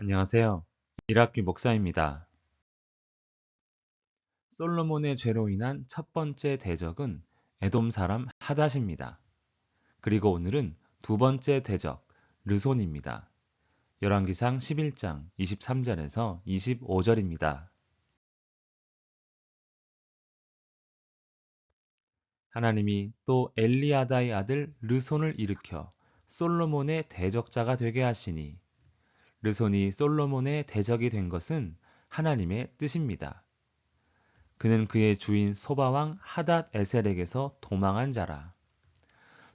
안녕하세요. 일학기 목사입니다. 솔로몬의 죄로 인한 첫 번째 대적은 에돔 사람 하닷입니다. 그리고 오늘은 두 번째 대적 르손입니다. 열왕기상 11장 23절에서 25절입니다. 하나님이 또 엘리아다의 아들 르손을 일으켜 솔로몬의 대적자가 되게 하시니 르손이 솔로몬의 대적이 된 것은 하나님의 뜻입니다. 그는 그의 주인 소바왕 하닷 에셀에게서 도망한 자라.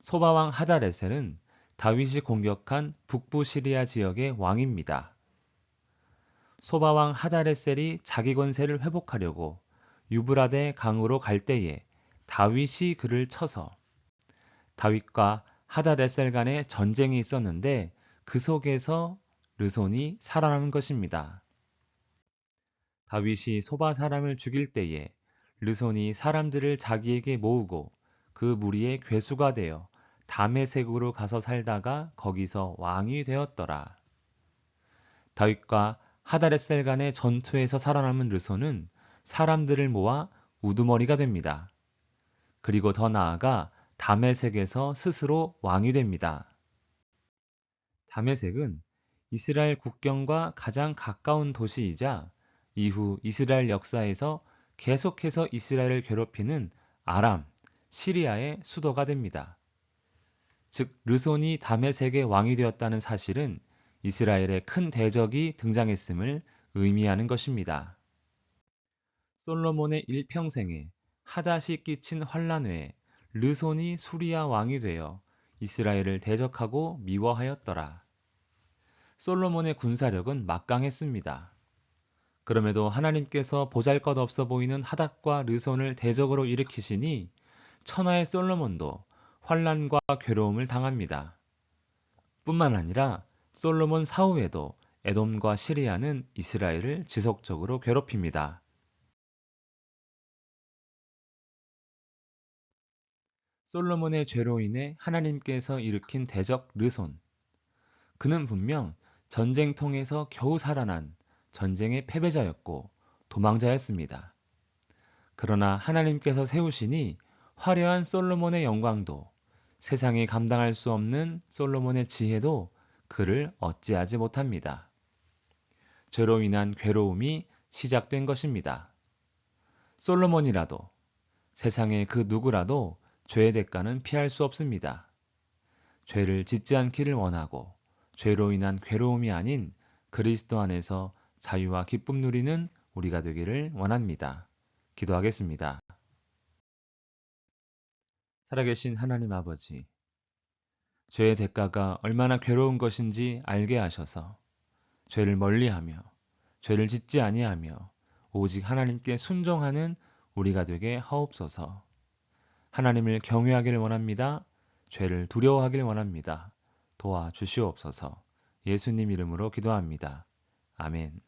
소바왕 하닷 에셀은 다윗이 공격한 북부 시리아 지역의 왕입니다. 소바왕 하닷 에셀이 자기 권세를 회복하려고 유브라데 강으로 갈 때에 다윗이 그를 쳐서 다윗과 하닷 에셀 간의 전쟁이 있었는데 그 속에서 르손이 살아남은 것입니다. 다윗이 소바 사람을 죽일 때에 르손이 사람들을 자기에게 모으고 그 무리의 괴수가 되어 담에색으로 가서 살다가 거기서 왕이 되었더라. 다윗과 하다레셀 간의 전투에서 살아남은 르손은 사람들을 모아 우두머리가 됩니다. 그리고 더 나아가 담에색에서 스스로 왕이 됩니다. 담에색은 이스라엘 국경과 가장 가까운 도시이자 이후 이스라엘 역사에서 계속해서 이스라엘을 괴롭히는 아람, 시리아의 수도가 됩니다. 즉 르손이 다메섹의 왕이 되었다는 사실은 이스라엘의 큰 대적이 등장했음을 의미하는 것입니다. 솔로몬의 일평생에 하닷이 끼친 환란 외에 르손이 수리아 왕이 되어 이스라엘을 대적하고 미워하였더라. 솔로몬의 군사력은 막강했습니다. 그럼에도 하나님께서 보잘 것 없어 보이는 하닷과 르손을 대적으로 일으키시니 천하의 솔로몬도 환란과 괴로움을 당합니다. 뿐만 아니라 솔로몬 사후에도 에돔과 시리아는 이스라엘을 지속적으로 괴롭힙니다. 솔로몬의 죄로 인해 하나님께서 일으킨 대적 르손. 그는 분명 전쟁통에서 겨우 살아난 전쟁의 패배자였고 도망자였습니다. 그러나 하나님께서 세우시니 화려한 솔로몬의 영광도 세상이 감당할 수 없는 솔로몬의 지혜도 그를 어찌하지 못합니다. 죄로 인한 괴로움이 시작된 것입니다. 솔로몬이라도 세상의 그 누구라도 죄의 대가는 피할 수 없습니다. 죄를 짓지 않기를 원하고 죄로 인한 괴로움이 아닌 그리스도 안에서 자유와 기쁨 누리는 우리가 되기를 원합니다. 기도하겠습니다. 살아계신 하나님 아버지, 죄의 대가가 얼마나 괴로운 것인지 알게 하셔서 죄를 멀리하며 죄를 짓지 아니하며 오직 하나님께 순종하는 우리가 되게 하옵소서. 하나님을 경외하기를 원합니다. 죄를 두려워하기를 원합니다. 도와 주시옵소서. 예수님 이름으로 기도합니다. 아멘.